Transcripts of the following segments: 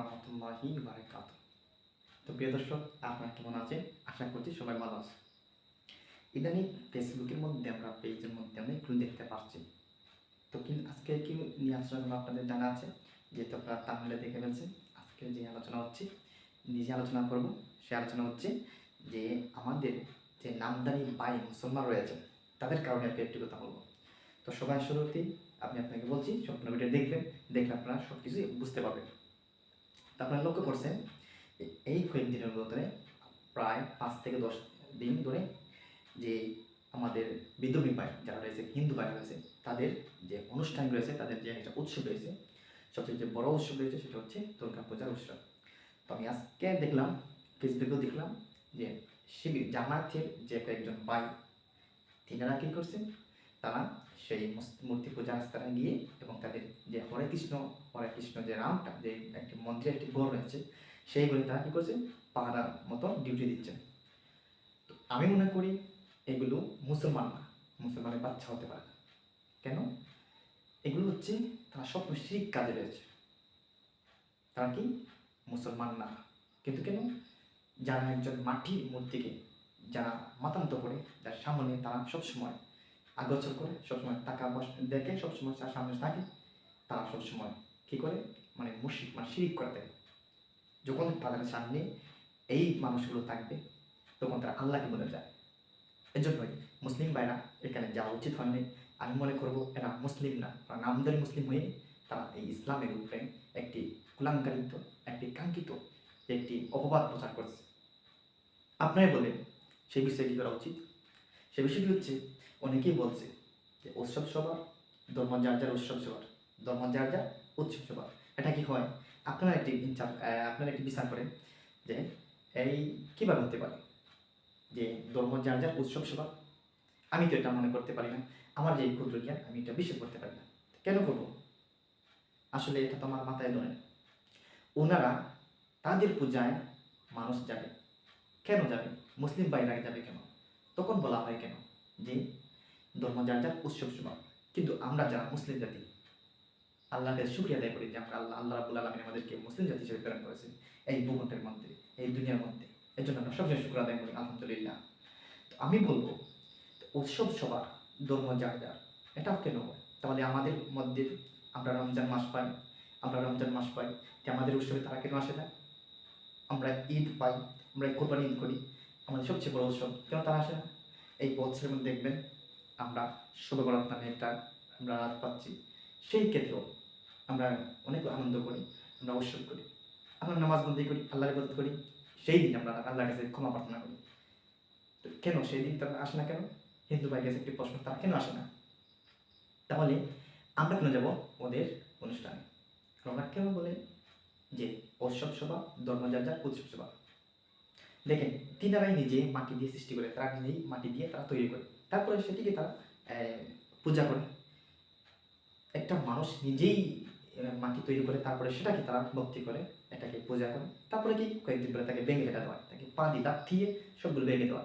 রহমতুল্লাহি বারাকাত তো প্রিয় দর্শক, আপনারা কেমন আছেন? আশা করছি সবাই ভালো আছে ইদানিং ফেসবুকের মধ্যে আমরা পেজের মধ্যে অনেকগুলো দেখতে পাচ্ছি। তো কি আজকে কি নিয়ে আলোচনা করব আপনাদের জানা আছে? যেহেতু আপনারা তামিলে দেখে ফেলছেন, আজকে যে আলোচনা হচ্ছে, নিজে আলোচনা করব। সে আলোচনা হচ্ছে যে আমাদের যে নামদানি বাই মুসলমান রয়েছে, তাদের কারণে একটা একটি কথা বলব। তো সবাই শুরুতেই আমি আপনাকে বলছি, সম্পূর্ণ ভিডিও দেখবেন, দেখলে আপনারা সব কিছুই বুঝতে পারবেন। তো আপনারা লক্ষ্য করছেন এই কয়েকদিনের ভিতরে প্রায় পাঁচ থেকে দশ দিন ধরে যে আমাদের বিদ্রোহী ভাই যারা রয়েছে, হিন্দু ভাই রয়েছে, তাদের যে অনুষ্ঠান রয়েছে, তাদের যে একটা উৎসব রয়েছে, সবচেয়ে যে বড় উৎসব রয়েছে সেটা হচ্ছে দুর্গা পূজার উৎসব। তো আমি আজকে দেখলাম ফেসবুকেও দেখলাম যে শিবির, জামায়াতের যে কয়েকজন ভাই, তিনারা কী করছেন? তারা সেই মূর্তি পূজা স্থানে গিয়ে এবং তাদের যে হরে কৃষ্ণ হরে কৃষ্ণ যে রামটা, যে একটি মন্দিরের একটি গড় রয়েছে, সেই সেইগুলি তারা কী করছে? পাহাড়ার মতো ডিউটি দিচ্ছেন। তো আমি মনে করি এগুলো মুসলমান না মুসলমানের বাচ্চা হতে পারে কেন? এগুলো হচ্ছে তারা সব শিরিক কাজে রয়েছে। তারা কি? মুসলমান না। কিন্তু কেন? যারা একজন মাটির মূর্তিকে, যারা মাতান্ত করে, যার সামনে তারা সবসময় আগোচর করে সবসময় টাকা দেখে সবসময় তার সামনে থাকে তারা সবসময় কী করে? মানে মুশিক মানে শিরিক করে দেয়। যখন তাদের সামনে এই মানুষগুলো থাকবে, তখন তারা আল্লাহকে বলে যায়। এজন্যই মুসলিম ভাইরা এখানে যাওয়া উচিত হয়নি। আমি মনে করব এরা মুসলিম না, তারা নামদারি মুসলিম হয়ে তারা এই ইসলামের উপরে একটি কুলাঙ্কারিত, একটি কাঙ্ক্ষিত, একটি অপবাদ প্রচার করছে। আপনারাই বলেন সেই বিষয়ে কী করা উচিত? সে বিষয়টি হচ্ছে অনেকেই বলছে যে উৎসব সবার ধর্ম যার যার উৎসব সবার ধর্ম যার যার উৎসব সবার এটা কি হয়? আপনারা একটি আপনারা একটি বিচার করেন যে এই কীভাবে হতে পারে যে ধর্ম যার যার উৎসব সবার আমি তো এটা মনে করতে পারি না। আমার যে ক্ষুদ্র জ্ঞান, আমি এটা বিশ্বাস করতে পারি না। কেন করব? আসলে এটা তো আমার মাথায় ধরে। ওনারা তাদের পূজায় মানুষ যাবে। কেন যাবে? মুসলিম বাইরে যাবে কেন? তখন বলা হয় কেন? যে ধর্ম যার যার উৎসব সবার কিন্তু আমরা যারা মুসলিম জাতি, আল্লাহকে শুক্রিয়া আদায় করি যে আমরা আল্লাহ আল্লাহ রাবুল আলমিন আমাদেরকে মুসলিম জাতি হিসেবে প্রেরণ করেছেন এই ভূখণ্ডের মধ্যে, এই দুনিয়ার মধ্যে। এর জন্য আমরা সবসময় শুক্র আদায় করি, আলহামদুলিল্লাহ। তো আমি বলব, উৎসব সবার, ধর্ম যার যার, এটাও কেন তাহলে আমাদের মধ্যে আমরা রমজান মাস পাই, আমরা রমজান মাস পাই, যে আমাদের উৎসবে তারা কেন আসে না? আমরা ঈদ পাই, আমরা কোরবানি ঈদ করি, আমাদের সবচেয়ে বড় উৎসব কেন তারা আসে না? এই বছরের মধ্যে দেখবেন আমরা শুভ নামে একটা আমরা রাত পাচ্ছি। সেই ক্ষেত্রেও আমরা অনেক আনন্দ করি, আমরা উৎসব করি, আমরা নামাজ বন্দি করি, আল্লাহর ইবাদত করি, সেই দিন আমরা আল্লাহর কাছে ক্ষমা প্রার্থনা করি। তো কেন সেই দিন তারা আসে না কেন? হিন্দু ভাই কাছে একটি প্রশ্ন, তারা কেন আসে না? তাহলে আমরা কেন যাব ওদের অনুষ্ঠানে? আমরা কেন বলে যে উৎসব সভা, ধর্ম যার যার, উৎসব সভা। দেখেন, তিনারাই নিজে মাটি দিয়ে সৃষ্টি করে, তারা নিজেই মাটি দিয়ে তারা তৈরি করে। তারপরে সেটিকে তারা পূজা করে। একটা মানুষ নিজেই মাটি তৈরি করে, তারপরে সেটাকে তারা ভক্তি করে? এটাকে পূজা করে। তারপরে কি কয়েকদিন পরে তাকে ভেঙে ফেলা দেওয়া তাকে পা দিয়ে দাঁত দিয়ে সবগুলো ভেঙে দেওয়া।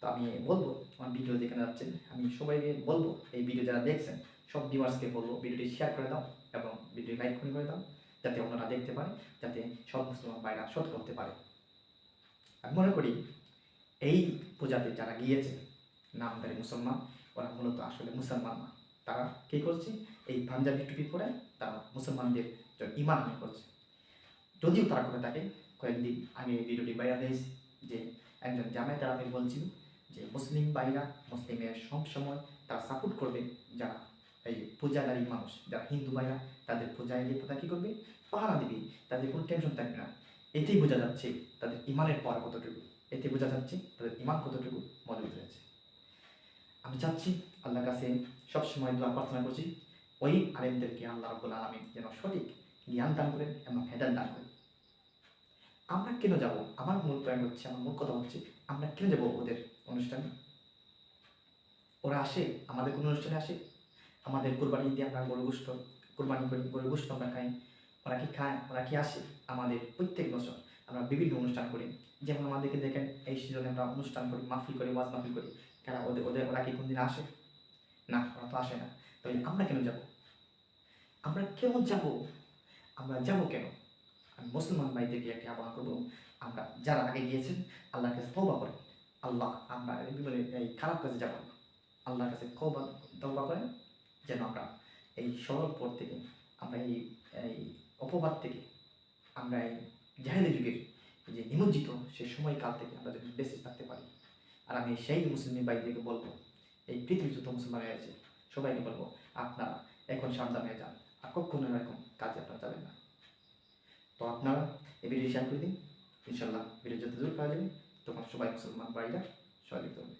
তো আমি বলব, আমার ভিডিও যেখানে যাচ্ছেন আমি সবাইকে বলব, এই ভিডিও যারা দেখছেন, সব ভিউয়ার্সকে বলব, ভিডিওটি শেয়ার করে দাও এবং ভিডিও লাইক করে করে দাও, যাতে ওনারা দেখতে পারে, যাতে সব মুসলমান ভাইরা শোধ করতে পারে। আমি মনে করি, এই পূজাতে যারা গিয়েছে নামদারি মুসলমান, ওরা মূলত আসলে মুসলমান না। তারা কী করছে? এই পাঞ্জাবি টুপি পরে তারা মুসলমানদের ইমান হানি করছে। যদিও তারা করে থাকে, কয়েকদিন আগে ভিডিওটি বাইরা দিয়েছে যে একজন জামায়াতের আমি বলছিল যে মুসলিম বাইরা মুসলিমের সব সময় তারা সাপোর্ট করবে যারা এই পূজাদারী মানুষ, যারা হিন্দু ভাইরা, তাদের পূজায় গিয়ে তারা কী করবে? পাহারা দিবে। তাদের কোনো টেনশন থাকবে না। এতেই বোঝা যাচ্ছে তাদের ইমানের পর কতটুকু। এতে বোঝা যাচ্ছে তাদের ইমান কতটুকু মজবুত রয়েছে আমি চাচ্ছি আল্লাহর কাছে সবসময় দোয়া প্রার্থনা করছি, ওই আলেমদেরকে আল্লাহ রব্বুল আলমিন যেন সঠিক জ্ঞান দান করেন এবং হেদান দান করেন। আমরা কেন যাব? আমার মূল পয়েন্ট হচ্ছে, আমার মূল কথা হচ্ছে, আমরা কেন যাব ওদের অনুষ্ঠানে? ওরা আসে, আমাদের কোনো অনুষ্ঠানে আসে। আমাদের কোরবানি দিয়ে আমরা গরু গোষ্ঠ কোরবানি করি, গরু গোষ্ঠ আমরা খাই। ওরা কি খায়? ওরা কি আসে? আমাদের প্রত্যেক বছর আমরা বিভিন্ন অনুষ্ঠান করি। যেমন আমাদেরকে দেখেন, এই সিজনে আমরা অনুষ্ঠান করি, মাহফিল করি, ওয়াজ মাহফিল করি। কেন? ওদের ওদের ওরা কি কোনদিন আসে? না, ওরা তো আসে না। তাহলে আমরা কেন যাব? আমরা কেন যাব? আমরা যাব কেন? আমি মুসলমান ভাইদেরকে একটি আহ্বান করব। আমরা যারা আগে গিয়েছেন, আল্লাহর কাছে তৌবা করেন। আল্লাহ আমরা বিপদে এই খারাপ কাজে যাব না। আল্লাহর কাছে কৌবা তৌবা করেন। যেন আমরা এই সরল পথ থেকে, আমরা এই এই অপবাদ থেকে, আমরা এই জাহেলি যুগের যে নিমজ্জিত সেই সময়কাল থেকে আমরা যদি বেঁচে থাকতে পারি। আর আমি সেই মুসলিম ভাইদেরকে বলব, এই পৃথিবী যত মুসলমান আছে, সবাইকে বলব, আপনারা এখন সাবধান হয়ে যান, আর কখনো এরকম কাজে আপনারা যাবেন না। তো আপনারা এই ভিডিও শেয়ার করে দিন ইনশাল্লাহ ভিডিও যত দূর পাওয়া যাবে তখন সবাই মুসলমান ভাইরা সহযোগিতা হবে